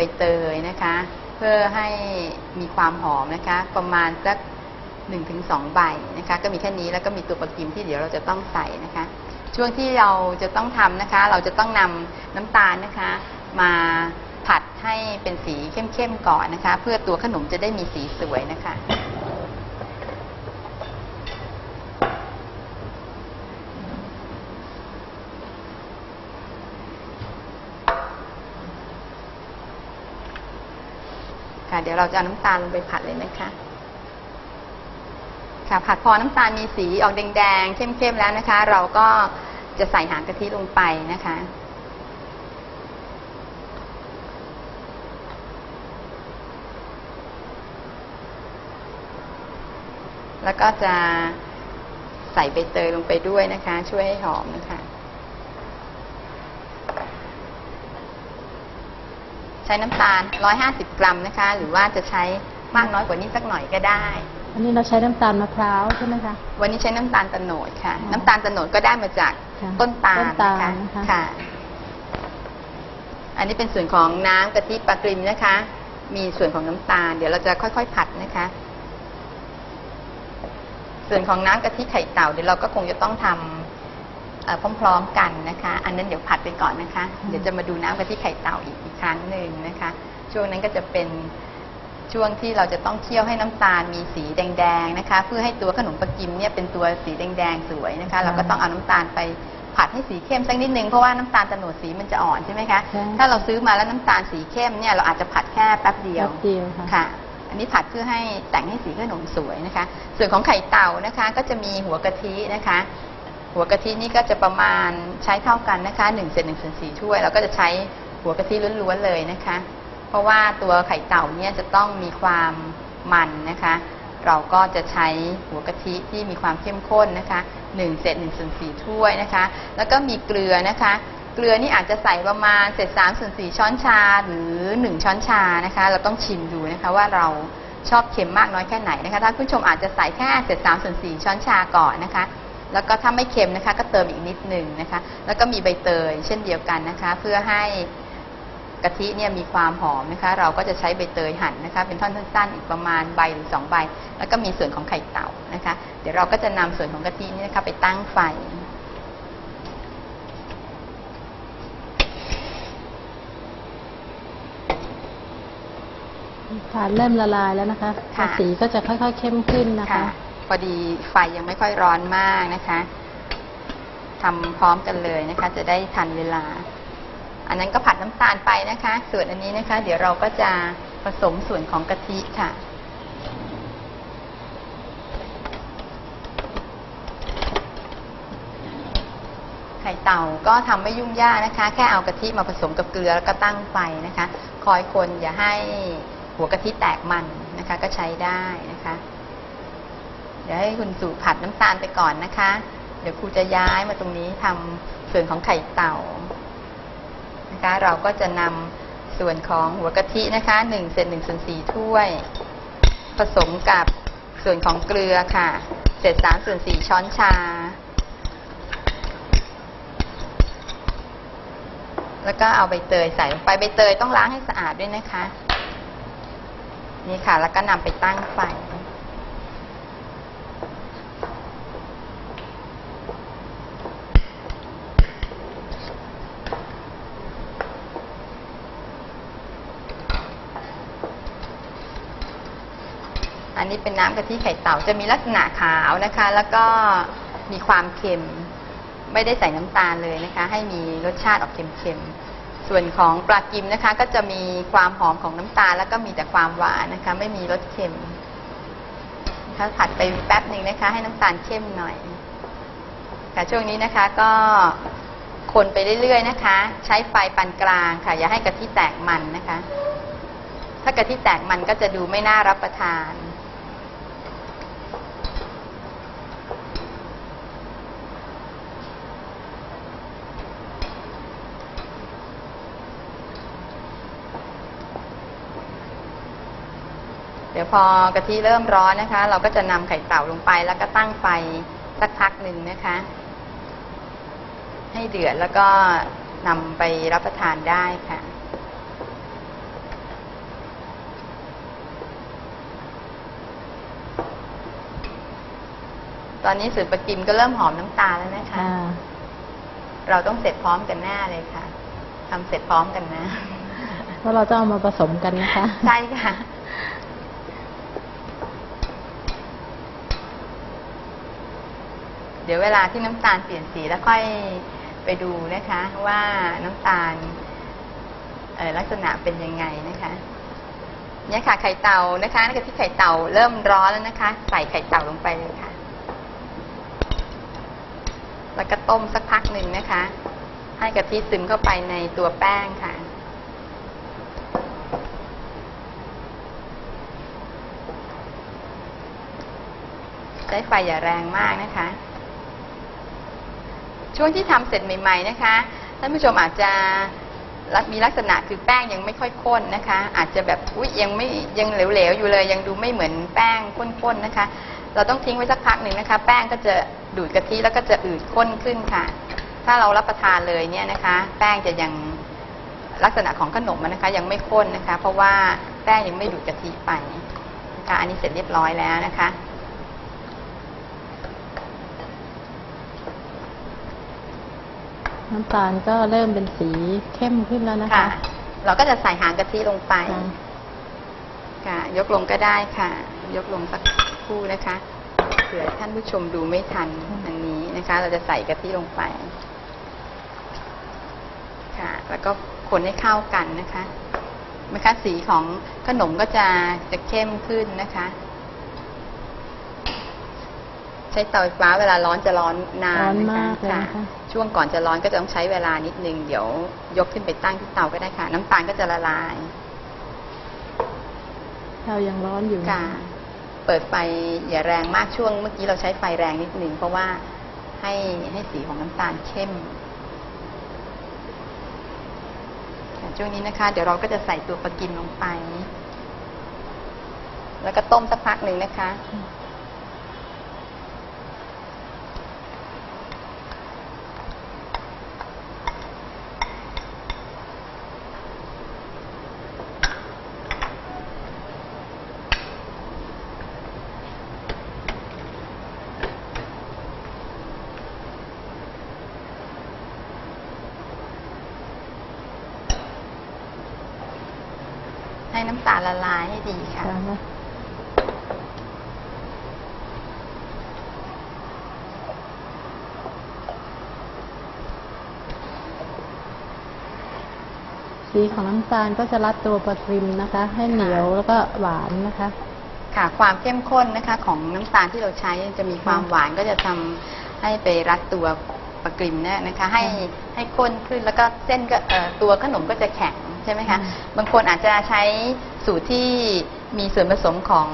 ใบเตยนะคะ เพื่อให้มีความหอมนะคะ ประมาณสักหนึ่งถึงสองใบนะคะ ก็มีแค่นี้แล้วก็มีตัวปลากิมที่เดี๋ยวเราจะต้องใส่นะคะ ช่วงที่เราจะต้องทำนะคะ เราจะต้องนำน้ำตาลนะคะ มาผัดให้เป็นสีเข้มๆก่อนนะคะ เพื่อตัวขนมจะได้มีสีสวยนะคะ เดี๋ยวเราจะเอาน้ำตาลลงไปผัดเลยนะคะ ค่ะ ผัดพอน้ำตาลมีสีออกแดงๆเข้มๆแล้วนะคะ เราก็จะใส่หางกะทิลงไปนะคะแล้วก็จะใส่ใบเตยลงไปด้วยนะคะ ช่วยให้หอมนะคะ ใช้น้ำตาล 150 กรัมนะคะ หรือว่าจะใช้มากน้อยกว่านี้สักหน่อยก็ได้ อันนี้เราใช้น้ำตาลมะพร้าวใช่ไหมคะ วันนี้ใช้น้ำตาลตะโนดค่ะอ๋อน้ำตาลตะโนดก็ได้มาจากค่ะต้นตาลต้นตาลนะคะนะคะ ค่ะ อันนี้เป็นส่วนของน้ำกะทิปลากริมนะคะ มีส่วนของน้ำตาล เดี๋ยวเราจะค่อยๆผัดนะคะ ส่วนของน้ำกะทิไข่เต่าเดี๋ยวเราก็คงจะต้องทำเอ่อ พร้อมๆกันนะคะ อันนั้นเดี๋ยวผัดไปก่อนนะคะ เดี๋ยวจะมาดูน้ำกะทิไข่เต่าอีกอีกครั้งหนึ่งนะคะ ช่วงนั้นก็จะเป็นช่วงที่เราจะต้องเคี่ยวให้น้ำตาลมีสีแดงๆนะคะ เพื่อให้ตัวขนมปังกิมเนี่ยเป็นตัวสีแดงๆสวยนะคะ เราก็ต้องเอาน้ำตาลไปผัดให้สีเข้มสักนิดนึงเพราะว่าน้ำตาลตะโนดสีมันจะอ่อนใช่ไหมคะใช่ถ้าเราซื้อมาแล้วน้ำตาลสีเข้มเนี่ยเราอาจจะผัดแค่แป๊บเดียวแป๊บเดียวค่ะค่ะ อันนี้ผัดเพื่อให้แต่งให้สีขนมสวยนะคะ ส่วนของไข่เต่านะคะ ก็จะมีหัวกะทินะคะ หัวกะทินี่ก็จะประมาณใช้เท่ากันนะคะหนึ่งเศษหนึ่งส่วนสี่ถ้วยเราก็จะใช้หัวกะทิล้วนๆเลยนะคะ เพราะว่าตัวไข่เต่าเนี่ยจะต้องมีความมันนะคะ เราก็จะใช้หัวกะทิที่มีความเข้มข้นนะคะหนึ่งเศษหนึ่งส่วนสี่ถ้วยนะคะ แล้วก็มีเกลือนะคะ เกลือนี่อาจจะใส่ประมาณเศษสามส่วนสี่ช้อนชาหรือหนึ่งช้อนชานะคะ เราต้องชิมดูนะคะว่าเราชอบเค็มมากน้อยแค่ไหนนะคะท่านผู้ชมอาจจะใส่แค่เศษสามส่วนสี่ช้อนชาก่อนนะคะ แล้วก็ถ้าไม่เค็มนะคะก็เติมอีกนิดหนึ่งนะคะ แล้วก็มีใบเตยเช่นเดียวกันนะคะ เพื่อให้กะทิเนี่ยมีความหอมนะคะ เราก็จะใช้ใบเตยหั่นนะคะ เป็นท่อนสั้นๆอีกประมาณใบหรือสองใบ แล้วก็มีส่วนของไข่เต่านะคะ เดี๋ยวเราก็จะนำส่วนของกะทินี่นะคะ ไปตั้งไฟทานเริ่มละลายแล้วนะคะค่ะสีก็จะค่อยๆเข้มขึ้นนะคะค่ะ พอดีไฟยังไม่ค่อยร้อนมากนะคะทำพร้อมกันเลยนะคะ จะได้ทันเวลา อันนั้นก็ผัดน้ำตาลไปนะคะ ส่วนอันนี้นะคะ เดี๋ยวเราก็จะผสมส่วนของกะทิค่ะไข่เต่าก็ทำไม่ยุ่งยากนะคะ แค่เอากะทิมาผสมกับเกลือแล้วก็ตั้งไฟนะคะ คอยคนอย่าให้หัวกะทิแตกมันนะคะ ก็ใช้ได้นะคะ ดี๋ยวให้คุณสู่ผัดน้ำตาลไปก่อนนะคะ เดี๋ยวครูจะย้ายมาตรงนี้ทำส่วนของไข่เต่านะคะ เราก็จะนำส่วนของหัวกะทินะคะหนึ่งเศษหนึ่งส่วนสี่ถ้วย ผสมกับส่วนของเกลือค่ะ เศษสามส่วนสี่ช้อนชา แล้วก็เอาใบเตยใส่ลงไปใบเตยต้องล้างให้สะอาดด้วยนะคะ นี่ค่ะ แล้วก็นำไปตั้งไฟ อันนี้เป็นน้ำกะทิไข่เต่าจะมีลักษณะขาวนะคะ แล้วก็มีความเค็ม ไม่ได้ใส่น้ำตาลเลยนะคะ ให้มีรสชาติออกเค็มๆ ส่วนของปลากิมนะคะ ก็จะมีความหอมของน้ำตาล แล้วก็มีแต่ความหวานนะคะ ไม่มีรสเค็มถ้าผัดไปแป๊บหนึ่งนะคะ ให้น้ำตาลเข้มหน่อยค่ะช่วงนี้นะคะก็คนไปเรื่อย ๆ นะคะ ใช้ไฟปานกลางค่ะ อย่าให้กะทิแตกมันนะคะ ถ้ากะทิแตกมันก็จะดูไม่น่ารับประทานี๋ยวพอกะทิเริ่มร้อนนะคะ เราก็จะนำไข่เต่าลงไป แล้วก็ตั้งไฟสักพักหนึ่งนะคะ ให้เดือดแล้วก็นำไปรับประทานได้ค่ะตอนนี้สืบประกิมก็เริ่มหอมน้ำตาลแล้วนะคะ เราต้องเสร็จพร้อมกันหน้าเลยค่ะ ทำเสร็จพร้อมกันนะเพราะเราจะเอามาผสมกันนะคะ ใช่ค่ะ เดี๋ยวเวลาที่น้ำตาลเปลี่ยนสีแล้วค่อยไปดูนะคะ ว่าน้ำตาลลักษณะเป็นยังไงนะคะเนี่ยค่ะไข่เต่านะคะนี่กะทิไข่เต่าเริ่มร้อนแล้วนะคะ ใส่ไข่เต่าลงไปเลยค่ะ แล้วก็ต้มสักพักหนึ่งนะคะ ให้กะทิซึมเข้าไปในตัวแป้งค่ะใช้ไฟอย่าแรงมากนะคะ ช่วงที่ทำเสร็จใหม่ ๆนะคะท่านผู้ชมอาจจะมีลักษณะคือแป้งยังไม่ค่อยข้นนะคะ อาจจะแบบอุ้ยยังไม่ยังเหลวๆอยู่เลย ยังดูไม่เหมือนแป้งข้นๆนะคะ เราต้องทิ้งไว้สักพักหนึ่งนะคะ แป้งก็จะดูดกะทิแล้วก็จะอืดข้นขึ้นค่ะ ถ้าเรารับประทานเลยเนี่ยนะคะ แป้งจะยังลักษณะของขนมมันนะคะ ยังไม่ข้นนะคะ เพราะว่าแป้งยังไม่ดูดกะทิไปนะคะอันนี้เสร็จเรียบร้อยแล้วนะคะ น้ำตาลก็เริ่มเป็นสีเข้มขึ้นแล้วนะคะ ค่ะ เราก็จะใส่หางกะทิลงไปค่ะค่ะ ยกลงก็ได้ค่ะ ยกลงสักครู่นะคะเผื่อท่านผู้ชมดูไม่ทันอันนี้นะคะ เราจะใส่กะทิลงไป ค่ะ แล้วก็คนให้เข้ากันนะคะนะคะสีของขนมก็จะจะเข้มขึ้นนะคะ ใช้เตาไฟฟ้าเวลาร้อนจะร้อนนานร้อนนะคะมากเลยนะคะ ช่วงก่อนจะร้อนก็จะต้องใช้เวลานิดนึง เดี๋ยวยกขึ้นไปตั้งที่เตาก็ได้ค่ะ น้ำตาลก็จะละลายเรายังร้อนอยู่นะค่ะเปิดไฟอย่าแรงมากช่วงเมื่อกี้เราใช้ไฟแรงนิดนึงเพราะว่าให้ให้สีของน้ำตาลเข้มค่ะช่วงนี้นะคะ เดี๋ยวเราก็จะใส่ตัวปลากิมลงไป แล้วก็ต้มสักพักหนึ่งนะคะ ให้น้ำตาลละลายให้ดีค่ะค่ะ สีของน้ำตาลก็จะรัดตัวปลาครีมนะคะ ให้เหนียวแล้วก็หวานนะคะ ค่ะ ความเข้มข้นนะคะ ของน้ำตาลที่เราใช้จะมีความหวานก็จะทำให้ไปรัดตัวปลากริมเนี่ยนะคะ ให้ค่ะให้ข้นขึ้นแล้วก็เส้นก็เอ่อตัวขนมก็จะแข็งใช่ไหมคะอืมบางคนอาจจะใช้สูตรที่มีส่วนผสมของ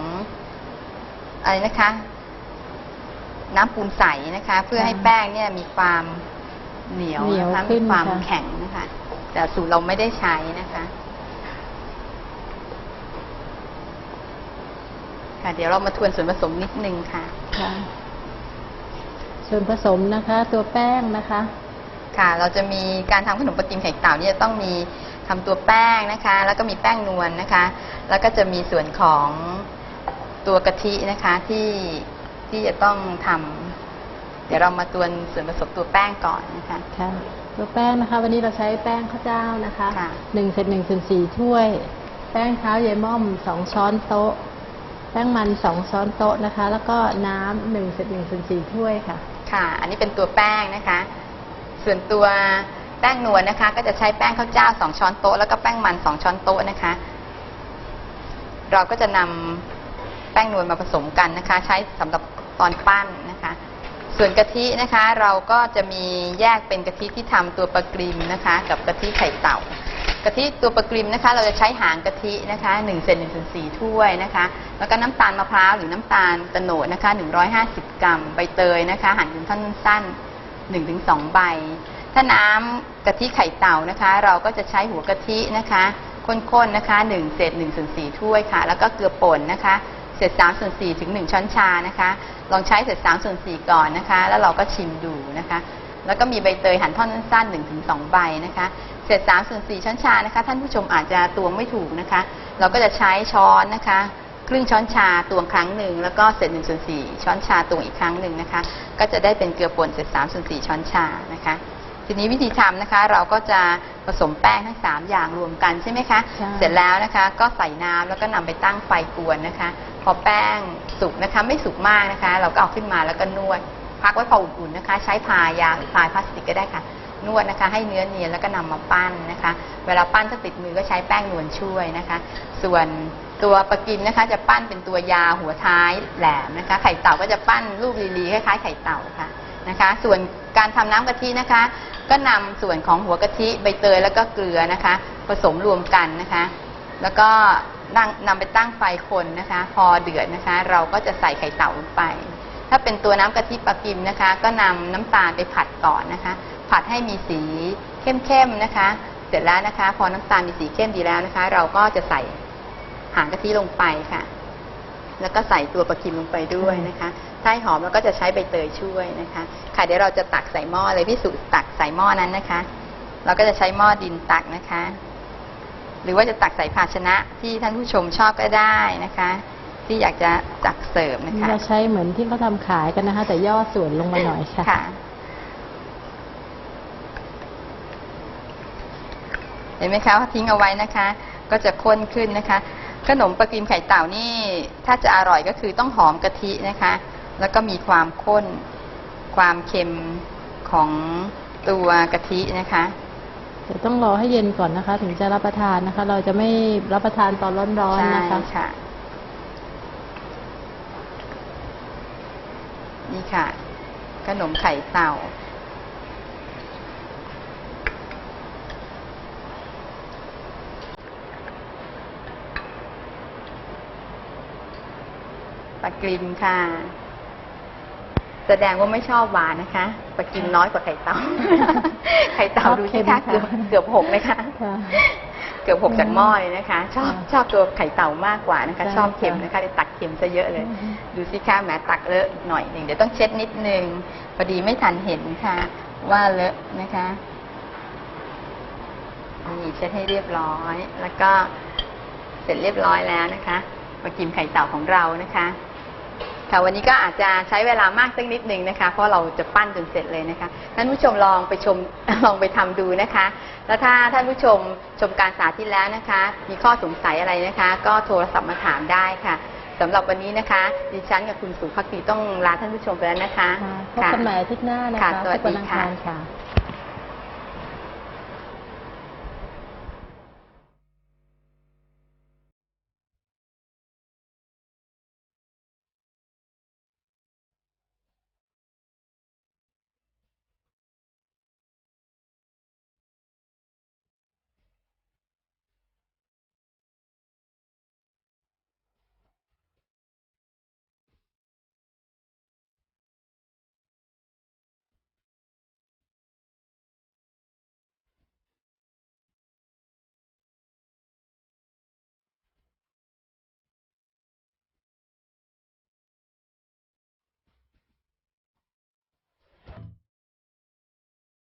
อะไรนะคะ น้ำปูนใสนะคะ เพื่อให้แป้งเนี่ยมีความเหนียวเหนียวนะคะขึ้มีนความค่ะแข็งนะคะ แต่สูตรเราไม่ได้ใช้นะคะค่ะเดี๋ยวเรามาทวนส่วนผสมนิดนึงค่ะค่ะส่วนผสมนะคะ ตัวแป้งนะคะ ค่ะ เราจะมีการทำขนมปังกิมไข่เต่าเนี่ยต้องมี ทำตัวแป้งนะคะ แล้วก็มีแป้งนวลนะคะ แล้วก็จะมีส่วนของตัวกะทินะคะที่ที่จะต้องทำเดี๋ยวเรามาตวนส่วนผสมตัวแป้งก่อนนะคะค่ะตัวแป้งนะคะ วันนี้เราใช้แป้งข้าวเจ้านะคะค่ะ หนึ่งเศษหนึ่งส่วนสี่ถ้วย แป้งเท้าเยายม่อมสองช้อนโต๊ะ แป้งมันสองช้อนโต๊ะนะคะ แล้วก็น้ำหนึ่งเศษหนึ่งส่วนสี่ถ้วยค่ะ ค่ะ อันนี้เป็นตัวแป้งนะคะ ส่วนตัว แป้งนวลนะคะ ก็จะใช้แป้งข้าวเจ้าสองช้อนโต๊ะแล้วก็แป้งมันสองช้อนโต๊ะนะคะ เราก็จะนำแป้งนวลมาผสมกันนะคะ ใช้สำหรับตอนปั้นนะคะ ส่วนกะทินะคะ เราก็จะมีแยกเป็นกะทิที่ทำตัวปลากริมนะคะ กับกะทิไข่เต่ากะทิตัวปลากริมนะคะ เราจะใช้หางกะทินะคะ1เซน1ส่วน4ถ้วยนะคะ แล้วก็น้ำตาลมะพร้าวหรือน้ำตาลตะโนดนะคะ 150 กรัม ใบเตยนะคะ หั่นเป็นท่อนสั้น1ถึง2ใบ ถ้าน้ำกะทิไข่เต่านะคะ เราก็จะใช้หัวกะทินะคะข้นๆนะคะ1เศษ1ส่วน4ถ้วยค่ะ แล้วก็เกลือป่นนะคะ เศษ3ส่วน4ถึง 1 ช้อนชานะคะ ลองใช้เศษ3ส่วน4ก่อนนะคะ แล้วเราก็ชิมดูนะคะ แล้วก็มีใบเตยหั่นท่อนสั้นๆ1ถึง2ใบนะคะ เศษ3ส่วน4ช้อนชานะคะ ท่านผู้ชมอาจจะตวงไม่ถูกนะคะ เราก็จะใช้ช้อนนะคะครึ่งช้อนชาตวงครั้งหนึ่งแล้วก็เศษหนึ่งส่วนสี่ช้อนชาตวงอีกครั้งหนึ่งนะคะ ก็จะได้เป็นเกลือป่นเศษสามส่วนสี่ช้อนชานะคะ ทีนี้วิธีทำนะคะ เราก็จะผสมแป้งทั้ง 3 อย่างรวมกันใช่ไหมคะ ใช่ เสร็จแล้วนะคะ ก็ใส่น้ำแล้วก็นำไปตั้งไฟกวนนะคะ พอแป้งสุกนะคะไม่สุกมากนะคะ เราก็เอาขึ้นมาแล้วก็นวด พักไว้พออุ่นๆนะคะ ใช้พายางหรือพายพลาสติกก็ได้ค่ะ นวดนะคะ ให้เนื้อเนียนแล้วก็นำมาปั้นนะคะ เวลาปั้นถ้าติดมือก็ใช้แป้งนวลช่วยนะคะ ส่วนตัวปลากิมนะคะ จะปั้นเป็นตัวยาหัวท้ายแหลมนะคะ ไข่เต่าก็จะปั้นรูปลีๆคล้ายๆไข่เต่าค่ะ นะคะ ส่วนการทำน้ำกะทินะคะ ก็นำส่วนของหัวกะทิใบเตยแล้วก็เกลือนะคะ ผสมรวมกันนะคะ แล้วก็นั่งนำไปตั้งไฟคนนะคะ พอเดือดนะคะ เราก็จะใส่ไข่เต่าลงไป ถ้าเป็นตัวน้ำกะทิปลากิมนะคะ ก็นำน้ำตาลไปผัดก่อนนะคะ ผัดให้มีสีเข้มๆนะคะ เสร็จแล้วนะคะ พอน้ำตาลมีสีเข้มดีแล้วนะคะ เราก็จะใส่หางกะทิลงไปค่ะ แล้วก็ใส่ตัวปลากิมลงไปด้วยนะคะ ถ้าให้หอมเราก็จะใช้ใบเตยช่วยนะคะ ค่ะเดี๋ยวเราจะตักใส่หม้อเลยพี่สุตักใส่หม้อนั้นนะคะ เราก็จะใช้หม้อดินตักนะคะ หรือว่าจะตักใส่ภาชนะที่ท่านผู้ชมชอบก็ได้นะคะ ที่อยากจะตักเสิร์ฟนะคะเราใช้เหมือนที่เขาทำขายกันนะคะ แต่ย่อส่วนลงมาหน่อยค่ะค่ะเห็นไหมคะว่าทิ้งเอาไว้นะคะ ก็จะข้นขึ้นนะคะ ขนมปลากิมไข่เต่านี่ ถ้าจะอร่อยก็คือต้องหอมกะทินะคะ แล้วก็มีความข้นความเค็มของตัวกะทินะคะเดี๋ยวต้องรอให้เย็นก่อนนะคะ ถึงจะรับประทานนะคะ เราจะไม่รับประทานตอนร้อนๆนะคะใช่ค่ะนี่ค่ะ ขนมไข่เต่า ปลากริมค่ะ แสดงว่าไม่ชอบหวานนะคะปลากิมน้อยกว่าไข่เต่า ไข่เต่าชอบดูเค็สิมคะค่ะเกือบเกือบหกเลยค่ะค่ะเกือบหกจากหม้อเลยนะคะ ชอบค่ะชอบตัวไข่เต่ามากกว่านะคะใช่ชอบเค็มค่ะนะคะเลยตักเค็มซะเยอะเลยอือฮึดูสิคะแหมตักเลอะอีกหน่อยหนึ่งเดี๋ยวต้องเช็ดนิดนึงพอดีไม่ทันเห็นค่ะ ว่าเลอะนะคะนี่เช็ดให้เรียบร้อย แล้วก็เสร็จเรียบร้อยแล้วนะคะมากินไข่เต่าของเรานะคะ ค่ะวันนี้ก็อาจจะใช้เวลามากสักนิดหนึ่งนะคะ เพราะเราจะปั้นจนเสร็จเลยนะคะท่านผู้ชมลองไปชม ลองไปทำดูนะคะ แล้วถ้าท่านผู้ชมชมการสาธิตแล้วนะคะ มีข้อสงสัยอะไรนะคะ ก็โทรศัพท์มาถามได้ค่ะสำหรับวันนี้นะคะ ดิฉันกับคุณสุภักดีต้องลาท่านผู้ชมไปแล้วนะคะค่ะพบกันใหม่อาทิตย์หน้านะคะค่ะสวัสทุกวันดีอังค่ะคารค่ะ